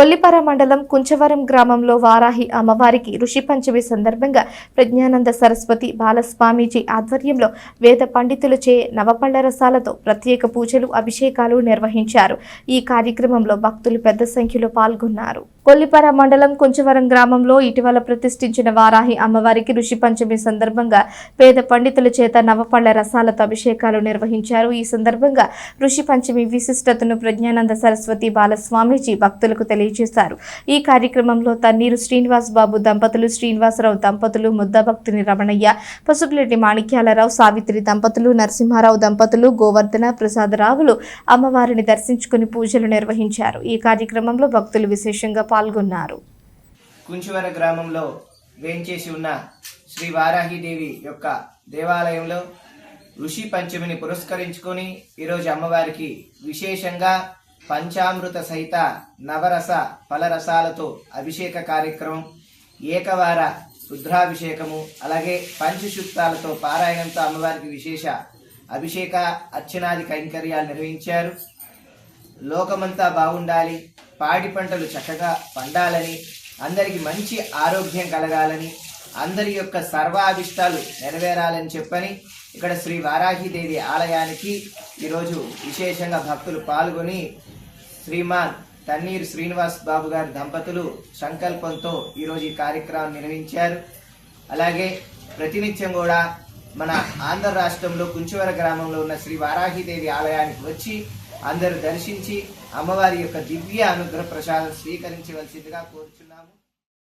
కొల్లిపర మండలం కుంచవరం గ్రామంలో వారాహి అమ్మవారికి ఋషి పంచమి సందర్భంగా ప్రజ్ఞానంద సరస్వతి బాలస్వామీజీ ఆధ్వర్యంలో వేద పండితులచే నవపండ రసాలతో ప్రత్యేక పూజలు అభిషేకాలు నిర్వహించారు. ఈ కార్యక్రమంలో భక్తులు పెద్ద సంఖ్యలో పాల్గొన్నారు. కొల్లిపార మండలం కొంచవరం గ్రామంలో ఇటీవల ప్రతిష్ఠించిన వారాహి అమ్మవారికి ఋషి పంచమి సందర్భంగా పేద పండితుల చేత నవపళ్ళ రసాలతో అభిషేకాలు నిర్వహించారు. ఈ సందర్భంగా ఋషి పంచమి విశిష్టతను ప్రజ్ఞానంద సరస్వతి బాలస్వామీజీ భక్తులకు తెలియజేశారు. ఈ కార్యక్రమంలో తన్నీరు శ్రీనివాస్ బాబు దంపతులు శ్రీనివాసరావు దంపతులు ముద్దభక్తిని రమణయ్య పసుపులెడ్డి మాణిక్యాలరావు సావిత్రి దంపతులు నరసింహారావు దంపతులు గోవర్ధన ప్రసాదరావులు అమ్మవారిని దర్శించుకుని పూజలు నిర్వహించారు. ఈ కార్యక్రమంలో భక్తులు విశేషంగా పాల్గొన్నారు. కుంచువర గ్రామంలో వేంచేసి ఉన్న శ్రీ వారాహిదేవి యొక్క దేవాలయంలో ఋషి పంచమిని పురస్కరించుకొని ఈరోజు అమ్మవారికి విశేషంగా పంచామృత సహిత నవరస ఫలరసాలతో అభిషేక కార్యక్రమం ఏకవార రుద్రాభిషేకము అలాగే పంచశుక్తాలతో పారాయణంతో అమ్మవారికి విశేష అభిషేక అర్చనాది కైంకర్యాలు నిర్వహించారు. లోకమంతా బాగుండాలి. పాడి పంటలు చక్కగా పండాలని అందరికి మంచి ఆరోగ్యం కలగాలని అందరి యొక్క సర్వాభిష్టాలు నెరవేరాలని చెప్పని ఇక్కడ శ్రీ వారాహిదేవి ఆలయానికి ఈరోజు విశేషంగా భక్తులు పాల్గొని శ్రీమాన్ తన్నీరు శ్రీనివాస్ బాబు గారి దంపతులు సంకల్పంతో ఈరోజు ఈ కార్యక్రమం నిర్వహించారు. అలాగే ప్రతినిత్యం కూడా మన ఆంధ్ర రాష్ట్రంలో కుంచువర గ్రామంలో ఉన్న శ్రీ వారాహిదేవి ఆలయానికి వచ్చి అందరూ దర్శించి అమ్మవారి యొక్క దివ్య అనుగ్రహ ప్రసాదం స్వీకరించవలసిందిగా కోరుచున్నాము.